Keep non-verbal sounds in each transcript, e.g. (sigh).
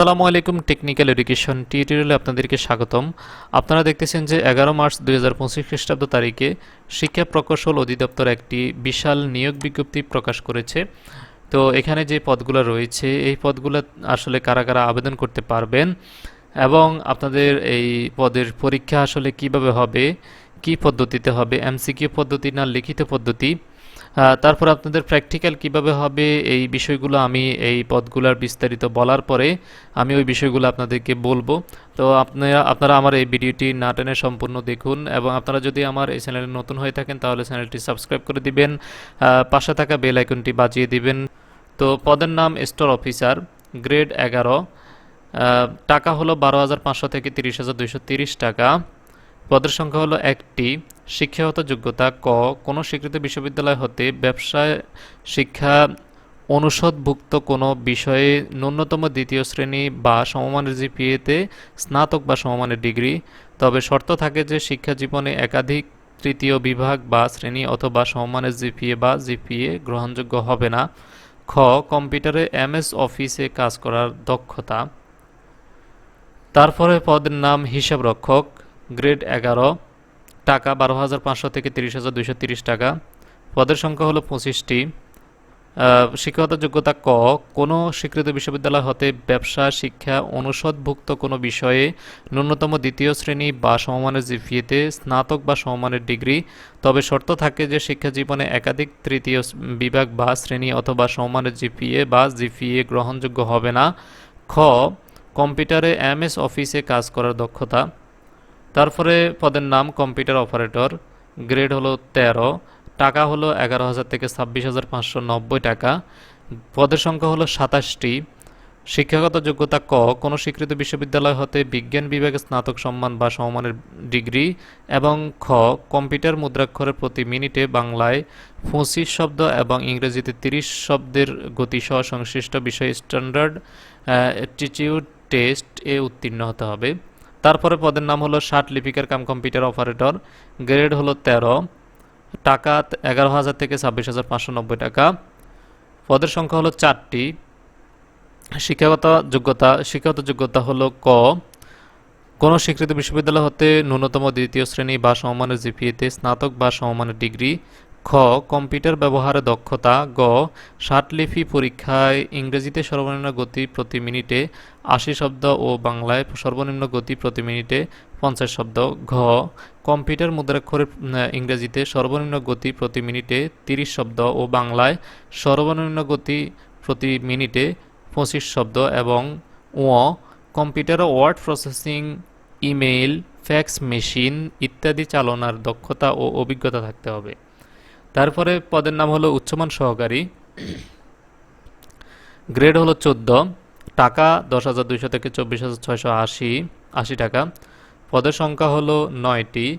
আসসালামু আলাইকুম technical education টিউটোরিয়ালে আপনাদেরকে স্বাগতম। আপনারা দেখতেছেন যে এগারো মার্চ দুই হাজার পঁচিশ খ্রিস্টাব্দ তারিখে শিক্ষা প্রকৌশল অধিদপ্তর একটি বিশাল নিয়োগ বিজ্ঞপ্তি প্রকাশ করেছে। তো এখানে যে পদগুলো রয়েছে, এই পদগুলো আসলে কারা কারা আবেদন করতে পারবেন এবং আপনাদের এই পদের পরীক্ষা আসলে কীভাবে হবে, কি পদ্ধতিতে হবে, এমসিকিউ পদ্ধতি না লিখিত পদ্ধতি তারপর আপনাদের প্র্যাকটিক্যাল কীভাবে হবে এই বিষয়গুলো আমি এই পদগুলোর বিস্তারিত বলার পরে আমি ওই বিষয়গুলো আপনাদেরকে বলব। তো আপনারা আপনারা আমার এই ভিডিওটি না টেনে সম্পূর্ণ দেখুন এবং আপনারা যদি আমার এই চ্যানেলে নতুন হয়ে থাকেন তাহলে চ্যানেলটি সাবস্ক্রাইব করে দিবেন পাশে থাকা বেল আইকনটি বাজিয়ে দিবেন। তো পদের নাম স্টোর অফিসার গ্রেড এগারো টাকা হলো বারো হাজার পাঁচশো থেকে তিরিশ হাজার দুইশো তিরিশ টাকা, পদের সংখ্যা হলো একটি শিক্ষাগত যোগ্যতা, ক, কোনো স্বীকৃত বিশ্ববিদ্যালয় হতে ব্যবসায় শিক্ষা অনুষদভুক্ত কোনো বিষয়ে ন্যূনতম দ্বিতীয় শ্রেণি বা সমমানের জিপিএতে স্নাতক বা সমমানের ডিগ্রি। তবে শর্ত থাকে যে শিক্ষা জীবনে একাধিক তৃতীয় বিভাগ বা শ্রেণি অথবা সমমানের জিপিএ বা জিপিএ গ্রহণযোগ্য হবে না। খ, কম্পিউটারে এমএস অফিসে কাজ করার দক্ষতা। তারপরে পদের নাম হিসাবরক্ষক, গ্রেড এগারো। টাকা বারো হাজার পাঁচশো থেকে তিরিশ হাজার দুইশো তিরিশ টাকা। পদের সংখ্যা হলো পঁচিশটি। শিক্ষাগত যোগ্যতা ক, কোনো স্বীকৃত বিশ্ববিদ্যালয় হতে ব্যবসা, শিক্ষা, অনুষদভুক্ত কোনো বিষয়ে ন্যূনতম দ্বিতীয় শ্রেণি বা সমমানের জিপিএতে স্নাতক বা সমমানের ডিগ্রি, তবে শর্ত থাকে যে শিক্ষা জীবনে একাধিক তৃতীয় বিভাগ বা শ্রেণি অথবা সমমানের জিপিএ বা জিপিএ গ্রহণযোগ্য হবে না। খ, কম্পিউটারে এম এস অফিসে কাজ করার দক্ষতা। তারপরে পদের নাম কম্পিউটার অপারেটর, গ্রেড হলো তেরো, টাকা হলো এগারো হাজার থেকে ছাব্বিশ হাজার পাঁচশো নব্বই টাকা, পদের সংখ্যা হলো সাতাশটি। শিক্ষাগত যোগ্যতা ক, কোনো স্বীকৃত বিশ্ববিদ্যালয় হতে বিজ্ঞান বিভাগে স্নাতক সম্মান বা সমমানের ডিগ্রি, এবং খ, কম্পিউটার মুদ্রাক্ষরের প্রতি মিনিটে বাংলায় পঁচিশ শব্দ এবং ইংরেজিতে তিরিশ শব্দের গতিসহ সংশ্লিষ্ট বিষয়ে স্ট্যান্ডার্ড অ্যাটিটিউড টেস্ট এ উত্তীর্ণ হতে হবে। তারপরে পদের নাম হলো ষাট লিপিকার কাম কম্পিউটার অপারেটর। গ্রেড হলো তেরো। টাকা এগারো হাজার থেকে ছাব্বিশ হাজার পাঁচশো নব্বই টাকা। পদের সংখ্যা হলো চারটি। শিক্ষাগত যোগ্যতা শিক্ষাগত যোগ্যতা হলো ক। কোনো স্বীকৃত বিশ্ববিদ্যালয় হতে ন্যূনতম দ্বিতীয় শ্রেণি বা সমমানের জিপিএতে স্নাতক বা সমমানের ডিগ্রি। খ, কম্পিউটার ব্যবহারে দক্ষতা, গ ষাটলিপি পরীক্ষায় ইংরেজিতে সর্বনিম্ন গতি প্রতি মিনিটে আশি শব্দ ও বাংলায় সর্বনিম্ন গতি প্রতি মিনিটে পঞ্চাশ শব্দ, ঘ, কম্পিউটার মুদ্রাক্ষরের ইংরেজিতে সর্বনিম্ন গতি প্রতি মিনিটে তিরিশ শব্দ ও বাংলায় সর্বনিম্ন গতি প্রতি মিনিটে পঁচিশ শব্দ এবং ও computer word processing, email, fax machine ইত্যাদি চালনার দক্ষতা ও অভিজ্ঞতা থাকতে হবে। তারপরে পদের নাম হলো উচ্চমান সহকারী। গ্রেড হলো চোদ্দ। টাকা দশ হাজার দুইশো থেকে চব্বিশ হাজার ছয়শো আশি আশি টাকা। পদের সংখ্যা হলো নয়টি।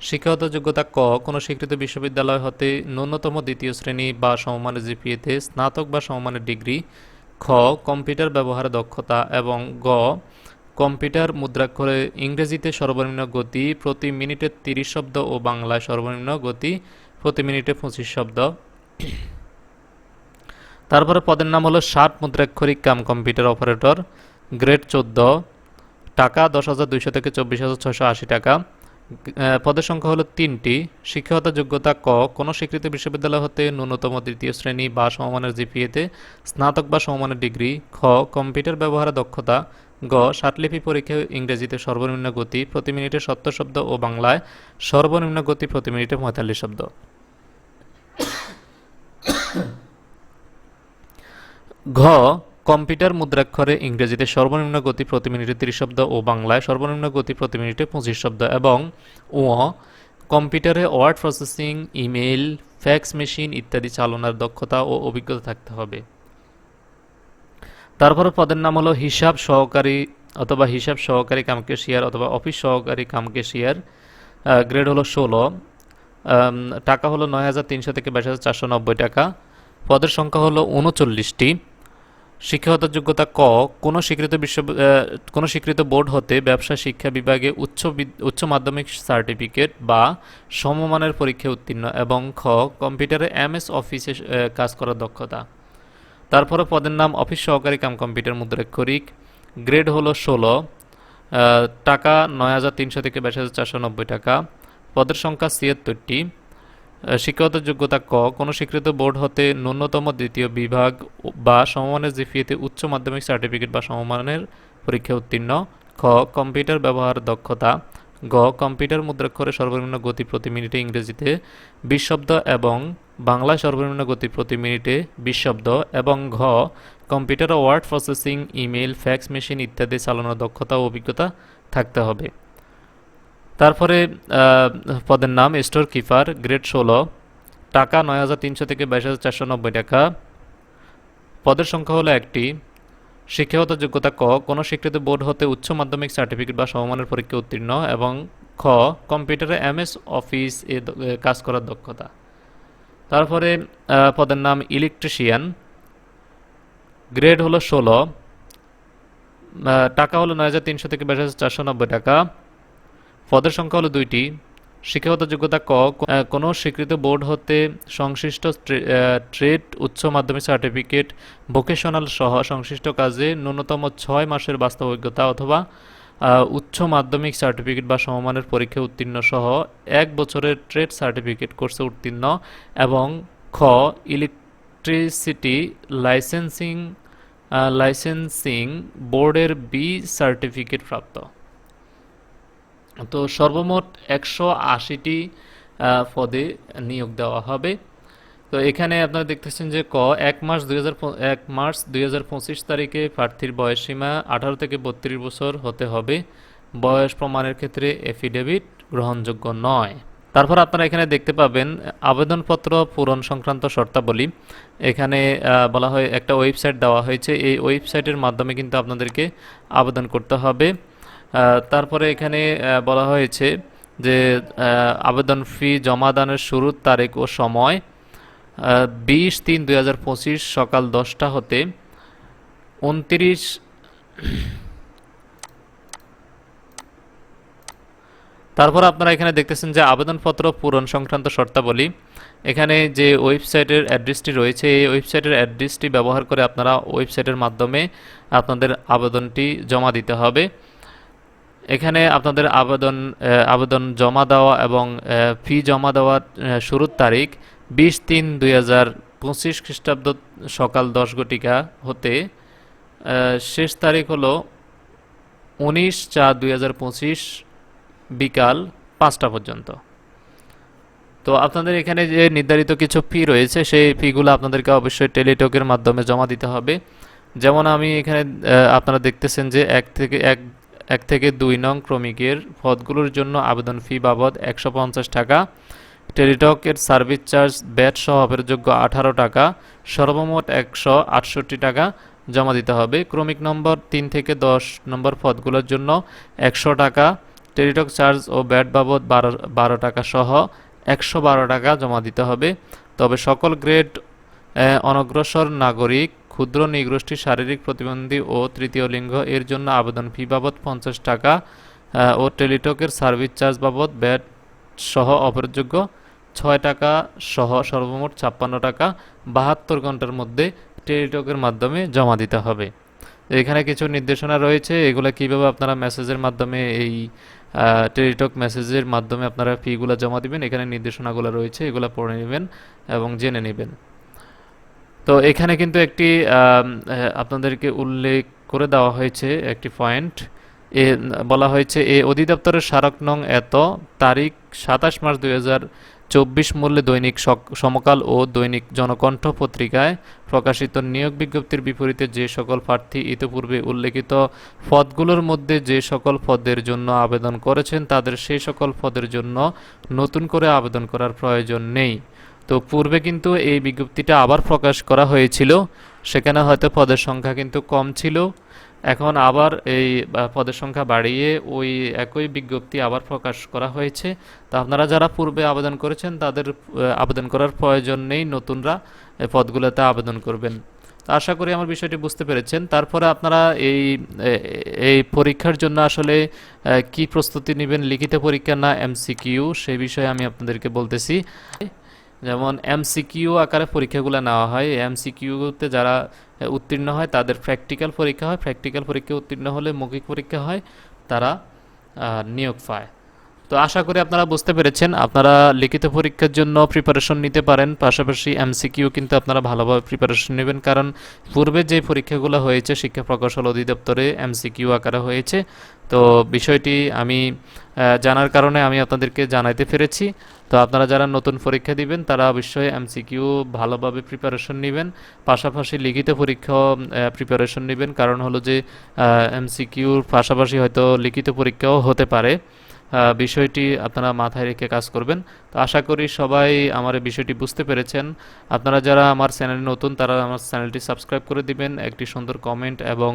শিক্ষাগত যোগ্যতা ক। কোনো স্বীকৃত বিশ্ববিদ্যালয় হতে ন্যূনতম দ্বিতীয় শ্রেণি বা সমমানের জিপিএতে স্নাতক বা সমমানের ডিগ্রি। খ, কম্পিউটার ব্যবহারে দক্ষতা এবং গ কম্পিউটার মুদ্রাক্ষরে ইংরেজিতে সর্বনিম্ন গতি প্রতি মিনিটে তিরিশ শব্দ ও বাংলায় সর্বনিম্ন গতি প্রতি মিনিটে পঁচিশ শব্দ। তারপরে পদের নাম হলো ষাট মুদ্রাক্ষরিক কাম কম্পিউটার অপারেটর, গ্রেড চোদ্দ, টাকা দশ হাজার দুইশো থেকে চব্বিশ হাজার ছশো আশি টাকা। পদের সংখ্যা হলো তিনটি। শিক্ষাগত যোগ্যতা ক, কোনো স্বীকৃত বিশ্ববিদ্যালয় হতে ন্যূনতম তৃতীয় শ্রেণি বা সমমানের জিপিএতে স্নাতক বা সমমানের ডিগ্রি। খ, কম্পিউটার ব্যবহারে দক্ষতা। গ ষাটলিপি পরীক্ষায় ইংরেজিতে সর্বনিম্ন গতি প্রতি মিনিটে সত্তর শব্দ ও বাংলায় সর্বনিম্ন গতি প্রতি মিনিটে পঁয়তাল্লিশ শব্দ। (coughs) ঘ, কম্পিউটার মুদ্রাক্ষরে ইংরেজিতে সর্বনিম্ন গতি প্রতি মিনিটে তিরিশ শব্দ ও বাংলায় সর্বনিম্ন গতি প্রতি মিনিটে পঁচিশ শব্দ এবং ও কম্পিউটারে word processing, email, fax machine ইত্যাদি চালনার দক্ষতা ও অভিজ্ঞতা থাকতে হবে। তারপরে পদের নাম হলো হিসাব সহকারী অথবা হিসাব সহকারী কাম কেশিয়ার অথবা অফিস সহকারী কাম কেশিয়ার গ্রেড হলো ষোলো। টাকা হলো নয় হাজার তিনশো থেকে বাইশ হাজার চারশো নব্বই টাকা। পদের সংখ্যা হলো উনচল্লিশটি। শিক্ষাগত যোগ্যতা ক, কোনো স্বীকৃত বিশ্ব কোনো স্বীকৃত বোর্ড হতে ব্যবসা শিক্ষা বিভাগে উচ্চ উচ্চ মাধ্যমিক সার্টিফিকেট বা সমমানের পরীক্ষায় উত্তীর্ণ এবং খ, কম্পিউটারে এমএস অফিসে কাজ করার দক্ষতা। তারপরে পদের নাম অফিস সহকারী কাম কম্পিউটার মুদ্রাক্ষরিক গ্রেড হলো ষোলো। টাকা নয় হাজার তিনশো থেকে বাইশ হাজার চারশো নব্বই টাকা। পদের সংখ্যা ছিয়াত্তরটি। শিক্ষাগত যোগ্যতা ক। কোনো স্বীকৃত বোর্ড হতে ন্যূনতম দ্বিতীয় বিভাগ বা সমমানের জিপিএতে উচ্চ মাধ্যমিক সার্টিফিকেট বা সমমানের পরীক্ষা উত্তীর্ণ। খ, কম্পিউটার ব্যবহার দক্ষতা। গ, কম্পিউটার মুদ্রাক্ষরে সর্বনিম্ন গতি প্রতি মিনিটে ইংরেজিতে বিশ শব্দ এবং বাংলায় সর্বনিম্ন গতি প্রতি মিনিটে বিশ শব্দ এবং ঘ, computer word processing email fax machine ইত্যাদি চালানোর দক্ষতা ও অভিজ্ঞতা থাকতে হবে। তারপরে পদের নাম স্টোর কিপার, গ্রেড ষোলো, টাকা নয় হাজার তিনশো থেকে বাইশ হাজার চারশো নব্বই টাকা। পদের সংখ্যা হলো একটি। শিক্ষাগত যোগ্যতা ক, কোনো স্বীকৃত বোর্ড হতে উচ্চ মাধ্যমিক সার্টিফিকেট বা সমমানের পরীক্ষা উত্তীর্ণ এবং খ, কম্পিউটারে এমএস অফিস এ কাজ করার দক্ষতা। তারপরে পদের নাম ইলেকট্রিশিয়ান। গ্রেড হলো ষোলো। টাকা হলো নয় হাজার তিনশো থেকে বাইশ হাজার চারশো নব্বই টাকা। পদের সংখ্যা হলো দুইটি। শিক্ষাগত যোগ্যতা ক কোনো স্বীকৃত বোর্ড হতে সংশ্লিষ্ট ট্রেড উচ্চ মাধ্যমিক সার্টিফিকেট ভোকেশনাল সহ সংশ্লিষ্ট কাজে ন্যূনতম ছয় মাসের বাস্তব অভিজ্ঞতা অথবা উচ্চ মাধ্যমিক সার্টিফিকেট বা সমমানের পরীক্ষা উত্তীর্ণ সহ এক বছরের ট্রেড সার্টিফিকেট কোর্সে উত্তীর্ণ এবং খ, ইলেকট্রিসিটি লাইসেন্সিং লাইসেন্সিং বোর্ডের বি সার্টিফিকেট প্রাপ্ত। তো সর্বমোট একশো আশিটি পদে নিয়োগ দেওয়া হবে। তো এখানে আপনারা দেখতেছেন যে ক, এক মাস দুই এক মার্চ দুই হাজার পঁচিশ তারিখে প্রার্থীর বয়সসীমা আঠারো থেকে বত্রিশ বছর হতে হবে। বয়স প্রমাণের ক্ষেত্রে এফিডেভিট গ্রহণযোগ্য নয়। তারপর আপনারা এখানে দেখতে পাবেন, আবেদনপত্র পূরণ সংক্রান্ত শর্তাবলী। এখানে বলা হয় একটা ওয়েবসাইট দেওয়া হয়েছে। এই ওয়েবসাইটের মাধ্যমে কিন্তু আপনাদেরকে আবেদন করতে হবে। তারপরে এখানে বলা হয়েছে যে আবেদন ফি, জমা দানের শুরুর তারিখ ও সময় বিশ তিন দুই হাজার পঁচিশ সকাল দশটা হতে উনত্রিশ তারপর আপনারা এখানে দেখতেছেন যে আবেদনপত্র পূরণ সংক্রান্ত শর্তাবলী। এখানে যে ওয়েবসাইটের অ্যাড্রেসটি রয়েছে, এই ওয়েবসাইটের অ্যাড্রেসটি ব্যবহার করে আপনারা ওয়েবসাইটের মাধ্যমে আপনাদের আবেদনটি জমা দিতে হবে। এখানে আপনাদের আবেদন আবেদন জমা দেওয়া এবং ফি জমা দেওয়ার শুরুর তারিখ বিশ তিন দুই হাজার পঁচিশ খ্রিস্টাব্দ সকাল দশ ঘটিকা হতে শেষ তারিখ হলো উনিশ চার দুই হাজার পঁচিশ বিকাল পাঁচটা পর্যন্ত। তো আপনাদের এখানে যে নির্ধারিত কিছু ফি রয়েছে, সেই ফিগুলো আপনাদেরকে অবশ্যই টেলিটকের মাধ্যমে জমা দিতে হবে। যেমন আমি এখানে আপনারা দেখতেছেন যে এক থেকে, এক এক থেকে দুই নং ক্রমিকের পদগুলোর জন্য আবেদন ফি বাবদ একশো পঞ্চাশ টাকা। টেলিটকের সার্ভিস চার্জ, ব্যাট সহ অপেরযোগ্য আঠারো টাকা, সর্বমোট একশো আটষট্টি টাকা জমা দিতে হবে। ক্রমিক নম্বর তিন থেকে দশ নম্বর পদগুলোর জন্য একশো টাকা, টেলিটক চার্জ ও ব্যাট বাবদ বারো বারো টাকা সহ একশো বারো টাকা জমা দিতে হবে। তবে সকল গ্রেড অনগ্রসর নাগরিক, ক্ষুদ্র, নিগোষ্ঠী, শারীরিক প্রতিবন্ধী ও তৃতীয় লিঙ্গ এর জন্য আবেদন ফি বাবদ পঞ্চাশ টাকা ও টেলিটকের সার্ভিস চার্জ বাবদ ব্যাট সহ অপরযোগ্য ছয় টাকা সহ সর্বমোট ছাপ্পান্ন টাকা বাহাত্তর ঘণ্টার মধ্যে টেলিটকের মাধ্যমে জমা দিতে হবে। এখানে কিছু নির্দেশনা রয়েছে, এগুলো কীভাবে আপনারা মেসেজের মাধ্যমে এই টেলিটক মেসেজের মাধ্যমে আপনারা ফিগুলো জমা দিবেন, এখানে নির্দেশনাগুলো রয়েছে, এগুলো পড়ে নেবেন এবং জেনে নেবেন। তো এখানে কিন্তু একটি আপনাদেরকে উল্লেখ করে দেওয়া হয়েছে একটি পয়েন্ট। এ, বলা হয়েছে, এ অধিদপ্তরের স্মারক নং এত, তারিখ সাতাশ মার্চ দুই চব্বিশ মূল্যে দৈনিক সমকাল ও দৈনিক জনকণ্ঠ পত্রিকায় প্রকাশিত নিয়োগ বিজ্ঞপ্তির বিপরীতে যে সকল প্রার্থী ইতিপূর্বে উল্লেখিত পদগুলোর মধ্যে যে সকল পদের জন্য আবেদন করেছেন, তাদের সেই সকল পদের জন্য নতুন করে আবেদন করার প্রয়োজন নেই। তো পূর্বে কিন্তু এই বিজ্ঞপ্তিটা আবার প্রকাশ করা হয়েছিল, সেখানে হয়তো পদের সংখ্যা কিন্তু কম ছিল। এখন আবার এই পদের সংখ্যা বাড়িয়ে ওই একই বিজ্ঞপ্তি আবার প্রকাশ করা হয়েছে। তো আপনারা যারা পূর্বে আবেদন করেছেন, তাদের আবেদন করার প্রয়োজন নেই, নতুনরা পদগুলোতে আবেদন করবেন। আশা করি আমার বিষয়টি বুঝতে পেরেছেন। তারপরে আপনারা এই এই পরীক্ষার জন্য আসলে কি প্রস্তুতি নেবেন, লিখিত পরীক্ষা না এমসিকিউ সেই বিষয়ে আমি আপনাদেরকে বলতেছি। যেমন এমসিকিউ আকারে পরীক্ষাগুলো নেওয়া হয়। এমসিকিউতে যারা উত্তীর্ণ হয়, তাদের প্র্যাকটিক্যাল পরীক্ষা হয়। প্র্যাকটিক্যাল পরীক্ষা উত্তীর্ণ হলে মৌখিক পরীক্ষা হয়, তারা নিয়োগ পায়। তো আশা করি আপনারা বুঝতে পেরেছেন। আপনারা লিখিত পরীক্ষার জন্য প্রিপারেশন নিতে পারেন, পাশাপাশি এমসিকিউ কিন্তু আপনারা ভালোভাবে প্রিপারেশন নেবেন কারণ পূর্বে যে পরীক্ষাগুলো হয়েছে, শিক্ষা প্রকৌশল অধিদপ্তরে এমসিকিউ আকারে হয়েছে। তো বিষয়টি আমি জানার কারণে আমি আপনাদেরকে জানাইতে পেরেছি। তো আপনারা যারা নতুন পরীক্ষা দিবেন, তারা অবশ্যই এমসিকিউ ভালোভাবে প্রিপারেশন নেবেন। পাশাপাশি লিখিত পরীক্ষাও প্রিপারেশন নেবেন। কারণ হলো যে এমসিকিউর পাশাপাশি হয়তো লিখিত পরীক্ষাও হতে পারে। বিষয়টি আপনারা মাথায় রেখে কাজ করবেন। তো আশা করি সবাই আমার বিষয়টি বুঝতে পেরেছেন। আপনারা যারা আমার চ্যানেলে নতুন, তারা আমার চ্যানেলটি সাবস্ক্রাইব করে দিবেন, একটি সুন্দর কমেন্ট এবং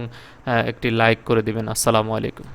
একটি লাইক করে দিবেন। আসসালামু আলাইকুম।